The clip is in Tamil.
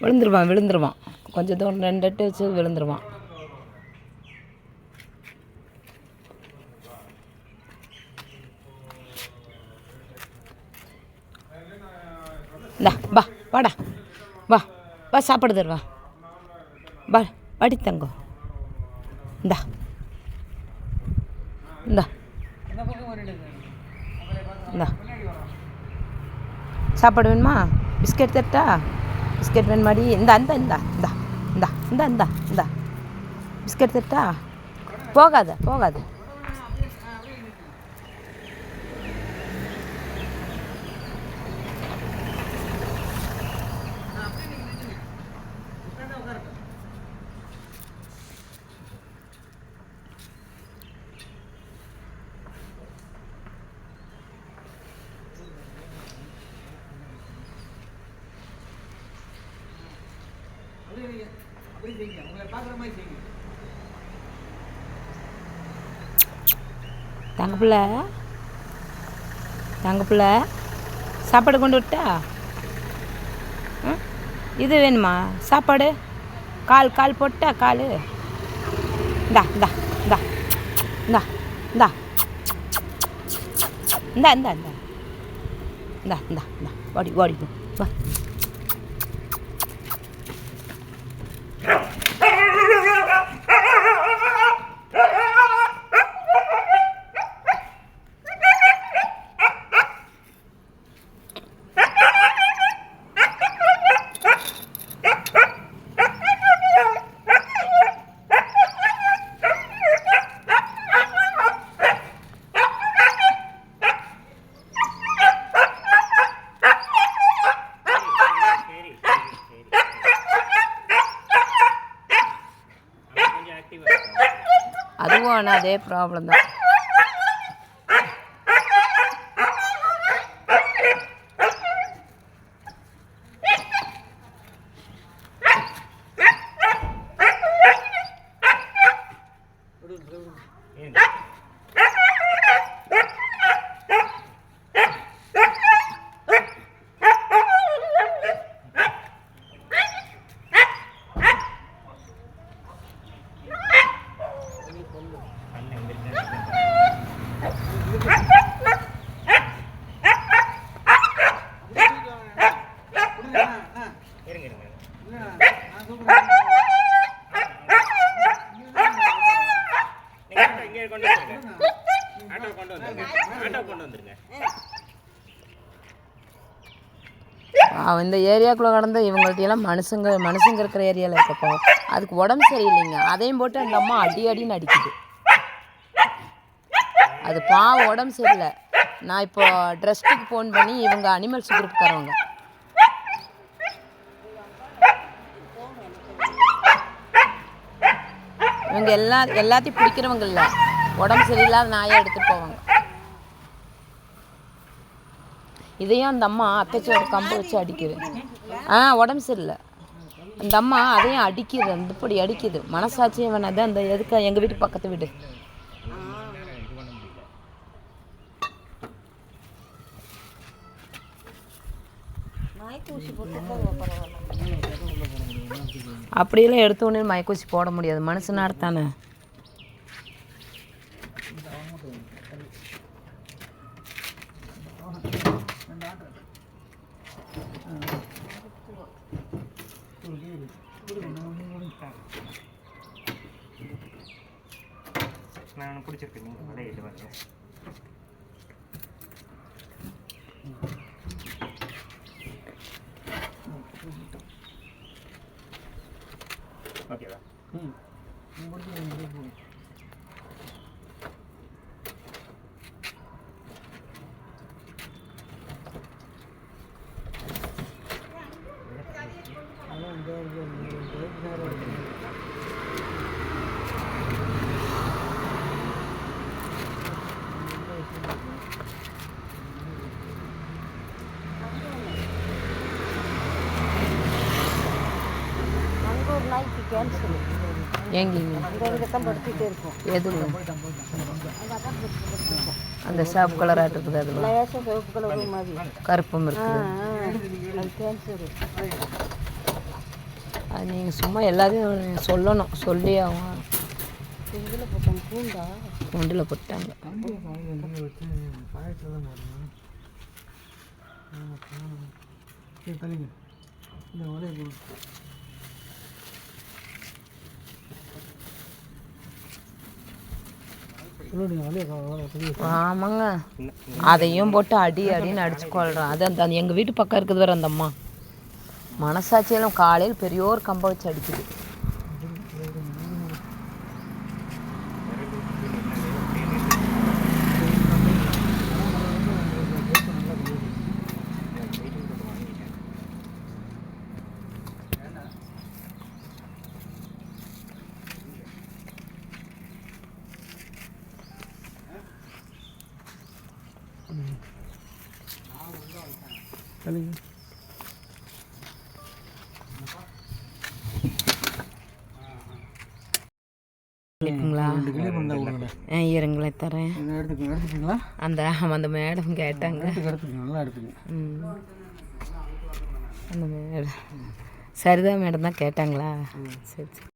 விழுந்துருவான் விழுந்துருவான். கொஞ்சம் தூரம் ரெண்டு எட்டு வச்சு விழுந்துருவான். இந்தா வா வாடா. வா வா சாப்பாடு தருவா. வா வாடி தங்கோ. இந்தா. இந்தா. இந்தா. சாப்பாடு வேணுமா? பிஸ்கெட் தட்டா ಬಿಸ್ಕೆಟ್ ಬಂದು ಮಾಡಿ ಇಂದ ಅಂದ ಇಂದ ಇಂದ ಇಂದ ಇಂದ ಇಂದ ಇಂದ ಬಿಸ್ಕೆಟ್ ತಿರ್ತಾ போகாத போகாது அப்படி செய்யுங்க. உங்களை பார்க்குற தங்க பிள்ளை. தங்க பிள்ளை. சாப்பாடு கொண்டு விட்டா இது வேணுமா? சாப்பாடு? கால் கால் போட்டா கால். இந்தா இந்தா இந்தா. இந்தா இந்தா. இந்தா இந்தா இந்தா. இந்தா இந்தா இந்தா. ஓடி ஓடி வா அதுவும் ஆனால் அதே ப்ராப்ளம் தான். இருங்க இருங்க இங்கே கொண்டு வந்துருங்க ஆட்டோ கொண்டு வந்துருங்க ஆட்டோ கொண்டு வந்துருங்க இந்த ஏரியாக்குள்ளே கடந்த இவங்கள்ட்ட எல்லாம் மனுஷங்க மனுஷங்க இருக்கிற ஏரியாவில் இருக்கப்போ அதுக்கு உடம்பு சரியில்லைங்க. அதையும் போட்டு அந்த அம்மா அடி அடின்னு அடிக்குது. அது பாவம் உடம்பு சரியில்லை. நான் இப்போ ட்ரெஸ்ட்டுக்கு ஃபோன் பண்ணி இவங்க அனிமல்ஸ் குரூப்காரவங்க இது எல்லா எல்லாத்தையும் பிடிக்கிறவங்க இல்லை உடம்பு சரியில்லாத நாயை எடுத்துகிட்டு போவாங்க. இதையும் அந்த அம்மா அத்தைச்சி ஒரு கம்பு வச்சு அடிக்குது. ஆ உடம்பு சரியில்லை. அந்த அம்மா அதையும் அடிக்குது அந்த இப்படி அடிக்குது. மனசாட்சியை வேணாது அந்த எதுக்கு எங்கள் வீட்டு பக்கத்து வீடு. அப்படியெல்லாம் எடுத்த உடனே மயக்கூசி போட முடியாது. மனுஷனாட தானே. நான் பிடிச்சிருக்கு நீங்கள் விளையிட்டு வரேன் ஓகேவா அங்கே ஒரு நாய்க்கு கேன்சர் எங்கேங்க இருக்கும் எதுங்க? அந்த சாப் கலராக இருக்குது அதில் சிவப்பு கலர் மாதிரி கருப்பும் இருக்குது. அது நீங்கள் சும்மா எல்லாத்தையும் சொல்லணும். சொல்லி அவங்க இதில் போட்டாங்க. பூண்டா குண்டில் போட்டாங்க ஆமாங்க. அதையும் போட்டு அடி அடின்னு அடிச்சு கொள்றான் அது அந்த எங்கள் வீட்டு பக்கம் இருக்குது வேறு அந்த அம்மா. மனசாட்சியெல்லாம் காலையில் பெரியோர் கம்ப வச்சு அடிக்குது. இருங்களேன் தரேன். எடுத்துக்கீங்களா? அந்த அந்த மேடம் கேட்டாங்க. அந்த மேடம். சரிதான் மேடம் தான் கேட்டாங்களா? சரி சரி.